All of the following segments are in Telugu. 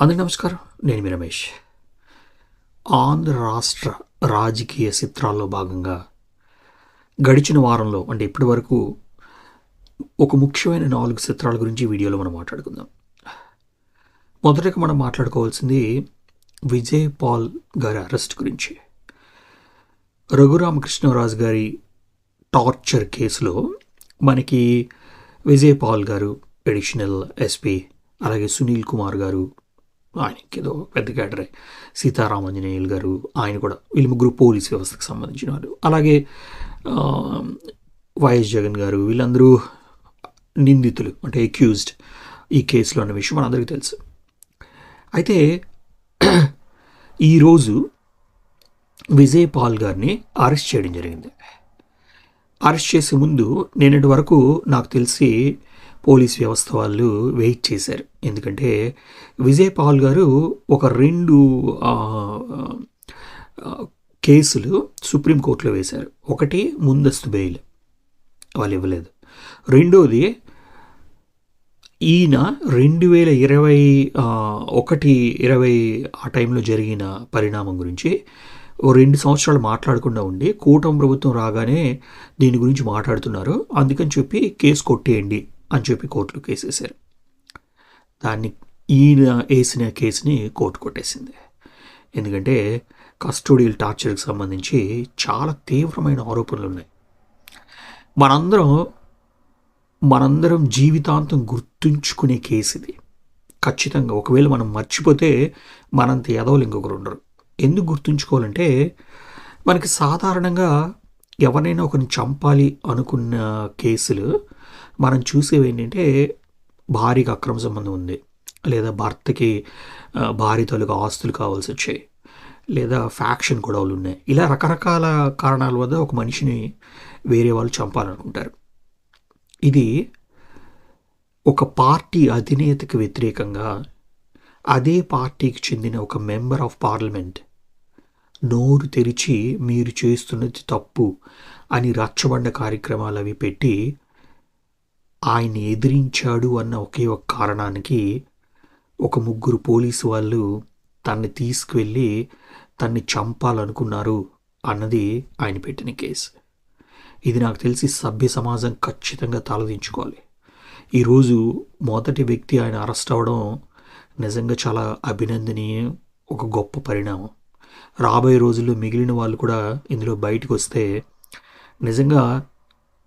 అందరికీ నమస్కారం. నేను మీ రమేష్. ఆంధ్ర రాష్ట్ర రాజకీయ చిత్రాల్లో భాగంగా గడిచిన వారంలో అంటే ఇప్పటి వరకు ఒక ముఖ్యమైన నాలుగు చిత్రాల గురించి వీడియోలో మనం మాట్లాడుకుందాం. మొదటగా మనం మాట్లాడుకోవాల్సింది విజయ్ పాల్ గారి అరెస్ట్ గురించి. రఘురామకృష్ణరాజు గారి టార్చర్ కేసులో మనకి విజయ్ పాల్ గారు అడిషనల్ ఎస్పీ అలాగే సునీల్ కుమార్ గారు ఆయనకి ఏదో పెద్ద క్యాడరే. సీతారామాంజనేయులు గారు ఆయన కూడా వీళ్ళు ముగ్గురు పోలీస్ వ్యవస్థకు సంబంధించిన వారు అలాగే వైఎస్ జగన్ గారు వీళ్ళందరూ నిందితులు అంటే అక్యూజ్డ్ ఈ కేసులో అన్న విషయం మనందరికీ తెలుసు. అయితే ఈరోజు విజయ్ పాల్ గారిని అరెస్ట్ చేయడం జరిగింది. అరెస్ట్ చేసే ముందు నేనటి వరకు నాకు తెలిసి పోలీస్ వ్యవస్థ వాళ్ళు వెయిట్ చేశారు. ఎందుకంటే విజయ్ పాల్ గారు ఒక రెండు కేసులు సుప్రీంకోర్టులో వేశారు. ఒకటి ముందస్తు బెయిల్ వాళ్ళు ఇవ్వలేదు. రెండోది ఈయన రెండు వేల ఇరవై ఒకటి ఇరవై ఆ టైంలో జరిగిన పరిణామం గురించి ఓ రెండు సంవత్సరాలు మాట్లాడకుండా ఉండి కూటమి ప్రభుత్వం రాగానే దీని గురించి మాట్లాడుతున్నారు. అందుకని చెప్పి కేసు కొట్టేయండి అని చెప్పి కోర్టులో కేసేశారు దాన్ని ఈయన వేసిన కేసుని కోర్టు కొట్టేసింది. ఎందుకంటే కస్టోడియల్ టార్చర్కి సంబంధించి చాలా తీవ్రమైన ఆరోపణలు ఉన్నాయి. మనందరం మనందరం జీవితాంతం గుర్తుంచుకునే కేసు ఇది. ఖచ్చితంగా ఒకవేళ మనం మర్చిపోతే మనంత ఎదవలు ఇంకొకరు ఉండరు. ఎందుకు గుర్తుంచుకోవాలంటే మనకి సాధారణంగా ఎవరైనా ఒకరిని చంపాలి అనుకున్న కేసులు మనం చూసేవి ఏంటంటే భార్యకి అక్రమ సంబంధం ఉంది. లేదా భర్తకి ఆ, భార్య తాలూకు ఆస్తులు కావాల్సి వచ్చాయి. లేదా ఫ్యాక్షన్ గొడవలు ఉన్నాయి. ఇలా రకరకాల కారణాల వద్ద ఒక మనిషిని వేరే వాళ్ళు చంపాలనుకుంటారు. ఇది ఒక పార్టీ అధినేతకి వ్యతిరేకంగా అదే పార్టీకి చెందిన ఒక మెంబర్ ఆఫ్ పార్లమెంట్ నోరు తెరిచి మీరు చేస్తున్నది తప్పు అని రచ్చబండ కార్యక్రమాలు అవి పెట్టి ఆయన్ని ఎదిరించాడు అన్న ఒకే ఒక కారణానికి ఒక ముగ్గురు పోలీసు వాళ్ళు తన్ని తీసుకువెళ్ళి తన్ని చంపాలనుకున్నారు అన్నది ఆయన పెట్టిన కేసు. ఇది నాకు తెలిసి సభ్య సమాజం ఖచ్చితంగా తలదించుకోవాలి. ఈరోజు మొదటి వ్యక్తి ఆయన అరెస్ట్ అవ్వడం నిజంగా చాలా అభినందనీయం ఒక గొప్ప పరిణామం. రాబోయే రోజుల్లో మిగిలిన వాళ్ళు కూడా ఇందులో బయటకు వస్తే నిజంగా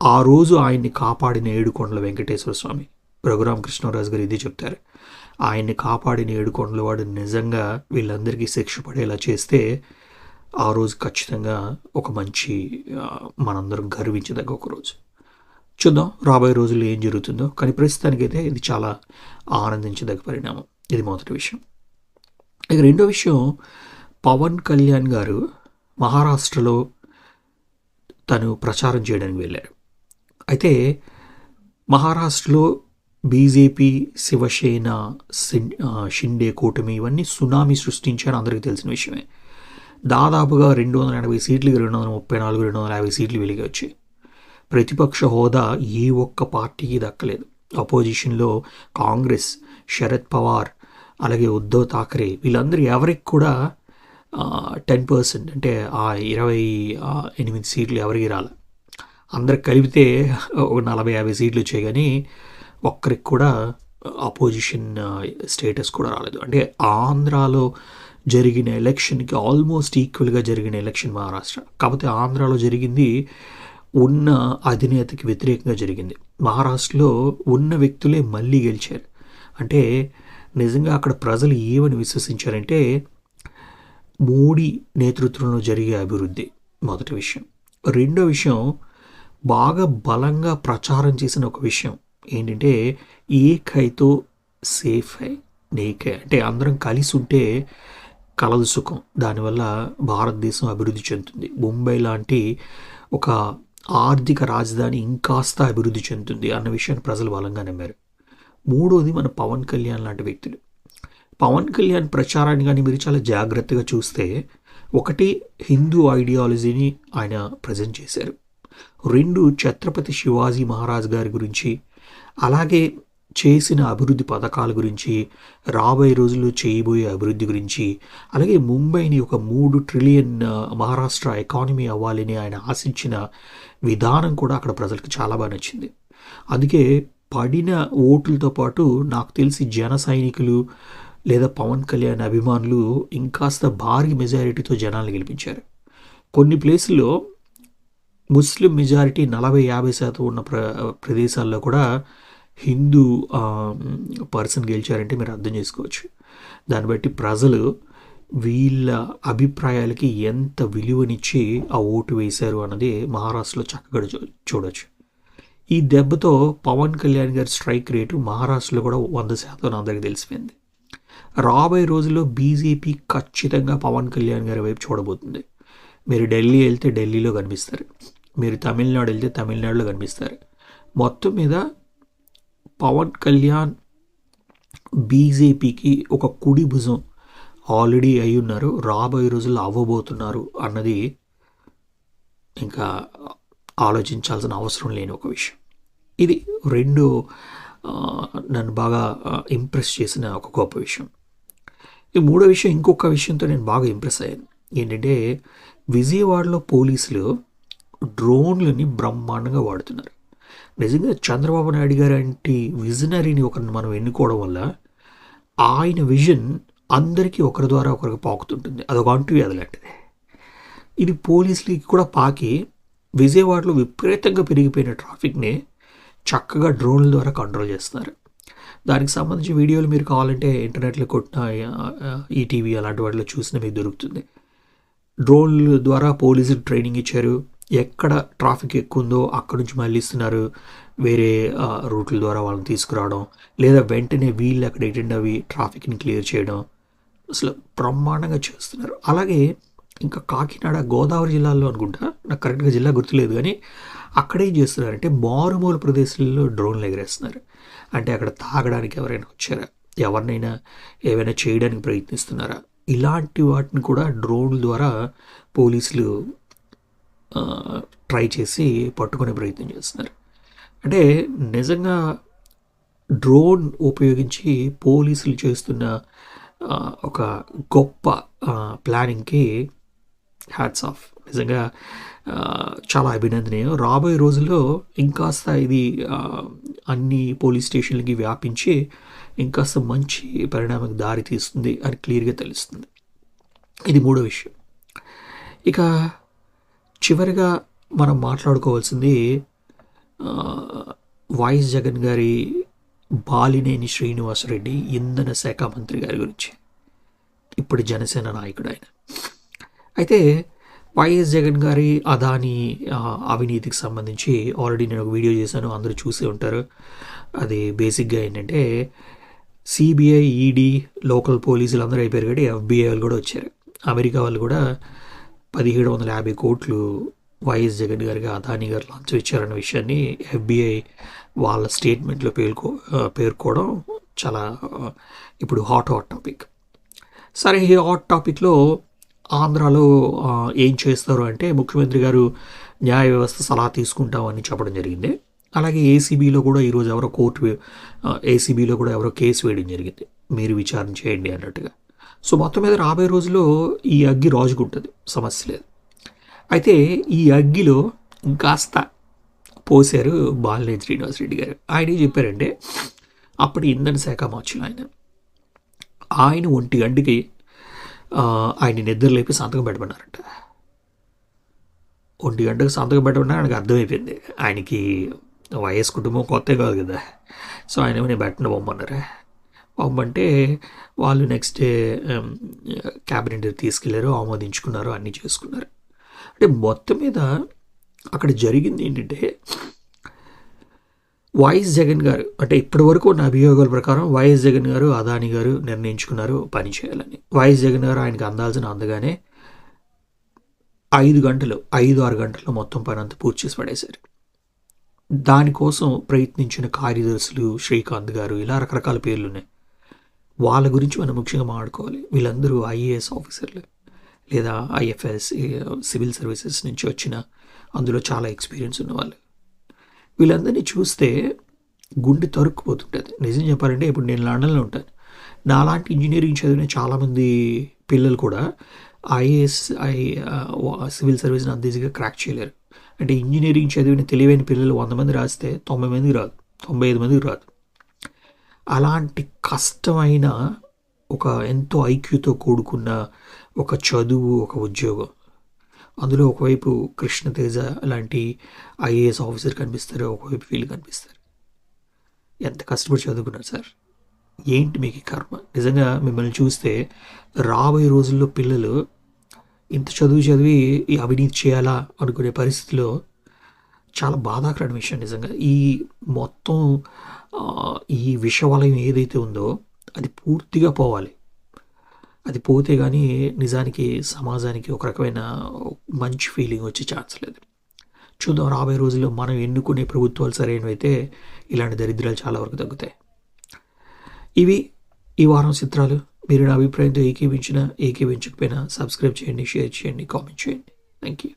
ఆ రోజు ఆయన్ని కాపాడిన ఏడుకొండల వెంకటేశ్వర స్వామి రఘురామకృష్ణరాజు గారు ఇది చెప్తారు. ఆయన్ని కాపాడిన ఏడుకొండల వాడు నిజంగా వీళ్ళందరికీ శిక్ష పడేలా చేస్తే ఆ రోజు ఖచ్చితంగా ఒక మంచి మనందరం గర్వించదగ్గ ఒక రోజు. చూద్దాం రాబోయే రోజుల్లో ఏం జరుగుతుందో కానీ ప్రస్తుతానికైతే ఇది చాలా ఆనందించదగ్గ పరిణామం. ఇది మొదటి విషయం. ఇక రెండో విషయం పవన్ కళ్యాణ్ గారు మహారాష్ట్రలో తను ప్రచారం చేయడానికి వెళ్ళారు. అయితే మహారాష్ట్రలో బీజేపీ శివసేన షిండే కూటమి ఇవన్నీ సునామీ సృష్టించారని అందరికీ తెలిసిన విషయమే. దాదాపుగా రెండు వందల ఎనభై సీట్లు రెండు వందల ముప్పై నాలుగు రెండు వందల యాభై సీట్లు వెలిగి వచ్చాయి ప్రతిపక్ష హోదా ఏ ఒక్క పార్టీకి దక్కలేదు. అపోజిషన్లో కాంగ్రెస్ శరద్ పవార్ అలాగే ఉద్ధవ్ థాకరే వీళ్ళందరూ ఎవరికి కూడా టెన్ పర్సెంట్ అంటే ఆ ఇరవై ఎనిమిది సీట్లు ఎవరికి రాలే? అందరికి కలిపితే ఒక నలభై యాభై సీట్లు వచ్చాయి కానీ ఒక్కరికి కూడా అపోజిషన్ స్టేటస్ కూడా రాలేదు. అంటే ఆంధ్రాలో జరిగిన ఎలక్షన్కి ఆల్మోస్ట్ ఈక్వల్గా జరిగిన ఎలక్షన్ మహారాష్ట్ర. కాకపోతే ఆంధ్రాలో జరిగింది ఉన్న అధినేతకి వ్యతిరేకంగా జరిగింది. మహారాష్ట్రలో ఉన్న వ్యక్తులే మళ్ళీ గెలిచారు. అంటే నిజంగా అక్కడ ప్రజలు ఏమని విశ్వసించారంటే మోడీ నేతృత్వంలో జరిగే అభివృద్ధి మొదటి విషయం. రెండో విషయం బాగా బలంగా ప్రచారం చేసిన ఒక విషయం ఏంటంటే ఏకైతో సేఫ్ హై నేకే. అంటే అందరం కలిసి ఉంటే కలదు సుఖం. దానివల్ల భారతదేశం అభివృద్ధి చెందుతుంది. ముంబై లాంటి ఒక ఆర్థిక రాజధాని ఇంకాస్త అభివృద్ధి చెందుతుంది అన్న విషయాన్ని ప్రజలు బలంగా నమ్మారు. మూడోది మన పవన్ కళ్యాణ్ లాంటి వ్యక్తులు. పవన్ కళ్యాణ్ ప్రచారాన్ని కానీ మీరు చాలా జాగ్రత్తగా చూస్తే ఒకటి హిందూ ఐడియాలజీని ఆయన ప్రజెంట్ చేశారు. రెండు ఛత్రపతి శివాజీ మహారాజ్ గారి గురించి అలాగే చేసిన అభివృద్ధి పథకాల గురించి రాబోయే రోజుల్లో చేయబోయే అభివృద్ధి గురించి అలాగే ముంబైని ఒక మూడు ట్రిలియన్ మహారాష్ట్ర ఎకానమీ అవ్వాలని ఆయన ఆశించిన విధానం కూడా అక్కడ ప్రజలకు చాలా బాగా నచ్చింది. అందుకే పడిన ఓట్లతో పాటు నాకు తెలిసి జన సైనికులు లేదా పవన్ కళ్యాణ్ అభిమానులు ఇంకాస్త భారీ మెజారిటీతో జనాలు గెలిపించారు. కొన్ని ప్లేసుల్లో ముస్లిం మెజారిటీ నలభై యాభై శాతం ఉన్న ప్ర ప్రదేశాల్లో కూడా హిందూ పర్సన్ గెలిచారంటే మీరు అర్థం చేసుకోవచ్చు. దాన్ని బట్టి ప్రజలు వీళ్ళ అభిప్రాయాలకి ఎంత విలువనిచ్చి ఆ ఓటు వేశారు అన్నది మహారాష్ట్రలో చక్కగా చూ చూడొచ్చు. ఈ దెబ్బతో పవన్ కళ్యాణ్ గారి స్ట్రైక్ రేటు మహారాష్ట్రలో కూడా వంద శాతం అందరికీ తెలిసిపోయింది. రాబోయే రోజుల్లో బీజేపీ ఖచ్చితంగా పవన్ కళ్యాణ్ గారి వైపు చూడబోతుంది. మీరు ఢిల్లీ వెళ్తే ఢిల్లీలో కనిపిస్తారు. మీరు తమిళనాడు వెళ్తే తమిళనాడులో కనిపిస్తారు. మొత్తం మీద పవన్ కళ్యాణ్ బీజేపీకి ఒక కుడి భుజం ఆల్రెడీ అయి ఉన్నారు. రాబోయే రోజుల్లో అవ్వబోతున్నారు అన్నది ఇంకా ఆలోచించాల్సిన అవసరం లేని ఒక విషయం. ఇది రెండు నన్ను బాగా ఇంప్రెస్ చేసిన ఒక గొప్ప విషయం. ఈ మూడో విషయం ఇంకొక విషయంతో నేను బాగా ఇంప్రెస్ అయ్యాను. ఏంటంటే విజయవాడలో పోలీసులు డ్రోన్లని బ్రహ్మాండంగా వాడుతున్నారు. నిజంగా చంద్రబాబు నాయుడు గారు అంటే విజనరీని ఒకరిని మనం ఎన్నుకోవడం వల్ల ఆయన విజన్ అందరికీ ఒకరి ద్వారా ఒకరికి పాకుతుంటుంది. అదొక అంటూ వ్యాధి ఇది పోలీసులకి కూడా పాకి విజయవాడలో విపరీతంగా పెరిగిపోయిన ట్రాఫిక్ని చక్కగా డ్రోన్ల ద్వారా కంట్రోల్ చేస్తున్నారు. దానికి సంబంధించి వీడియోలు మీరు కావాలంటే ఇంటర్నెట్లో కొట్టిన ఈటీవీ అలాంటి వాటిలో చూసిన మీకు దొరుకుతుంది. డ్రోన్ల ద్వారా పోలీసులు ట్రైనింగ్ ఇచ్చారు. ఎక్కడ ట్రాఫిక్ ఎక్కువ ఉందో అక్కడ నుంచి మళ్ళీస్తున్నారు వేరే రూట్ల ద్వారా వాళ్ళని తీసుకురావడం లేదా వెంటనే వీళ్ళు అక్కడ ఎటెండ్ అవి ట్రాఫిక్ని క్లియర్ చేయడం అసలు బ్రహ్మాండంగా చేస్తున్నారు. అలాగే ఇంకా కాకినాడ గోదావరి జిల్లాలో అనుకుంటా నాకు కరెక్ట్గా జిల్లా గుర్తులేదు కానీ అక్కడేం చేస్తున్నారంటే మారుమూల ప్రదేశాల్లో డ్రోన్లు ఎగరేస్తున్నారు. అంటే అక్కడ తాగడానికి ఎవరైనా వచ్చారా? ఎవరినైనా ఏమైనా చేయడానికి ప్రయత్నిస్తున్నారా? ఇలాంటి వాటిని కూడా డ్రోన్ల ద్వారా పోలీసులు ట్రై చేసి పట్టుకునే ప్రయత్నం చేస్తున్నారు. అంటే నిజంగా డ్రోన్ ఉపయోగించి పోలీసులు చేస్తున్న ఒక గొప్ప ప్లానింగ్కి హ్యాట్స్ ఆఫ్. నిజంగా చాలా అభినందనీయం. రాబోయే రోజుల్లో ఇంకాస్త ఇది అన్ని పోలీస్ స్టేషన్లకి వ్యాపించి ఇంకాస్త మంచి పరిణామానికి దారి తీస్తుంది అని క్లియర్గా తెలుస్తుంది. ఇది మూడో విషయం. ఇక చివరిగా మనం మాట్లాడుకోవాల్సింది వైఎస్ జగన్ గారి బాలినేని శ్రీనివాసరెడ్డి ఇంధన శాఖ మంత్రి గారి గురించి. ఇప్పుడు జనసేన నాయకుడు ఆయన. అయితే వైఎస్ జగన్ గారి అదాని అవినీతికి సంబంధించి ఆల్రెడీ నేను ఒక వీడియో చేశాను అందరూ చూసే ఉంటారు. అది బేసిక్గా ఏంటంటే సిబిఐ ఈడీ లోకల్ పోలీసులు అందరూ అయిపోయారు కాబట్టి ఎఫ్బిఐ వాళ్ళు కూడా వచ్చారు. అమెరికా వాళ్ళు కూడా పదిహేడు వందల యాభై కోట్లు వైఎస్ జగన్ గారికి అదాని గారు లంచం ఇచ్చారన్న విషయాన్ని ఎఫ్బిఐ వాళ్ళ స్టేట్మెంట్లో పేర్కో పేర్కోవడం చాలా ఇప్పుడు హాట్ హాట్ టాపిక్. సరే ఈ హాట్ టాపిక్లో ఆంధ్రాలో ఏం చేస్తారు అంటే ముఖ్యమంత్రి గారు న్యాయ వ్యవస్థ సలహా తీసుకుంటామని చెప్పడం జరిగింది. అలాగే ఏసీబీలో కూడా ఈరోజు ఎవరో కోర్టు ఏసీబీలో కూడా ఎవరో కేసు వేయడం జరిగింది. మీరు విచారణ చేయండి అన్నట్టుగా. సో మొత్తం మీద రాబోయే రోజుల్లో ఈ అగ్గి రాజుకుంటుంది. సమస్య లేదు. అయితే ఈ అగ్గిలో ఇంకాస్త పోసారు బాలినేని శ్రీనివాసరెడ్డి గారు. ఆయన ఏం చెప్పారంటే అప్పుడు ఇంధన శాఖ మార్చులు ఆయన. ఆయన ఒంటి గంటకి ఆయన నిద్ర లేపి సంతకం పెట్టమన్నారంట. ఒంటి గంటకు సంతకం పెట్టమన్నా ఆయనకు అర్థమైపోయింది. ఆయనకి వైఎస్ కుటుంబం కొత్త కాదు కదా. సో ఆయన ఏమో నేను పెట్టిన బొమ్మన్నారా పంపంటే వాళ్ళు నెక్స్ట్ డే క్యాబినెట్ తీసుకెళ్ళారు ఆమోదించుకున్నారు అన్నీ చేసుకున్నారు. అంటే మొత్తం మీద అక్కడ జరిగింది ఏంటంటే వైఎస్ జగన్ గారు అంటే ఇప్పటి వరకు ఉన్న అభియోగాల ప్రకారం వైఎస్ జగన్ గారు అదాని గారు నిర్ణయించుకున్నారు పని చేయాలని. వైఎస్ జగన్ గారు ఆయనకు అందాల్సిన అందగానే ఐదు గంటలు ఐదు ఆరు గంటల్లో మొత్తం పని అంతా పూర్తి చేసి పడేశారు. దానికోసం ప్రయత్నించిన కార్యదర్శులు శ్రీకాంత్ గారు ఇలా రకరకాల పేర్లు ఉన్నాయి. వాళ్ళ గురించి మనం ముఖ్యంగా మాట్లాడుకోవాలి. వీళ్ళందరూ ఐఏఎస్ ఆఫీసర్లు లేదా ఐఎఫ్ఎస్ సివిల్ సర్వీసెస్ నుంచి వచ్చిన అందులో చాలా ఎక్స్పీరియన్స్ ఉన్నవాళ్ళు. వీళ్ళందరినీ చూస్తే గుండె తరుక్కుపోతుంటుంది. నిజం చెప్పాలంటే ఇప్పుడు నేను లండన్లో ఉంటాను. నాలాంటి ఇంజనీరింగ్ చదివిన చాలామంది పిల్లలు కూడా ఐఏఎస్ ఐ సివిల్ సర్వీస్ని అంత ఈజీగా క్రాక్ చేయలేరు. అంటే ఇంజనీరింగ్ చదివిన తెలివైన పిల్లలు వంద మంది రాస్తే తొంభై మందికి రాదు. తొంభై ఐదు మందికి రాదు. అలాంటి కష్టమైన ఒక ఎంతో ఐక్యూతో కూడుకున్న ఒక చదువు ఒక ఉద్యోగం. అందులో ఒకవైపు కృష్ణతేజ లాంటి ఐఏఎస్ ఆఫీసర్ కనిపిస్తారు ఒకవైపు వీళ్ళు కనిపిస్తారు. ఎంత కష్టపడి చదువుకున్నారు సార్? ఏంటి మీకు ఈ కర్మ? నిజంగా మిమ్మల్ని చూస్తే రాబోయే రోజుల్లో పిల్లలు ఇంత చదువు చదివి ఈ అవినీతి చేయాలా అనుకునే పరిస్థితిలో చాలా బాధాకరమైన విషయం నిజంగా. ఈ మొత్తం ఈ విషవలయం ఏదైతే ఉందో అది పూర్తిగా పోవాలి. అది పోతే కానీ నిజానికి సమాజానికి ఒక రకమైన మంచి ఫీలింగ్ వచ్చే ఛాన్స్ లేదు. చూద్దాం రాబోయే రోజుల్లో మనం ఎన్నుకునే ప్రభుత్వాలు సరైనవైతే ఇలాంటి దరిద్రాలు చాలా వరకు తగ్గుతాయి. ఇవి ఈ వారం చిత్రాలు. మీరు నా అభిప్రాయంతో ఏకీపించినా ఏకీపించకపోయినా సబ్స్క్రైబ్ చేయండి షేర్ చేయండి కామెంట్ చేయండి. Thank you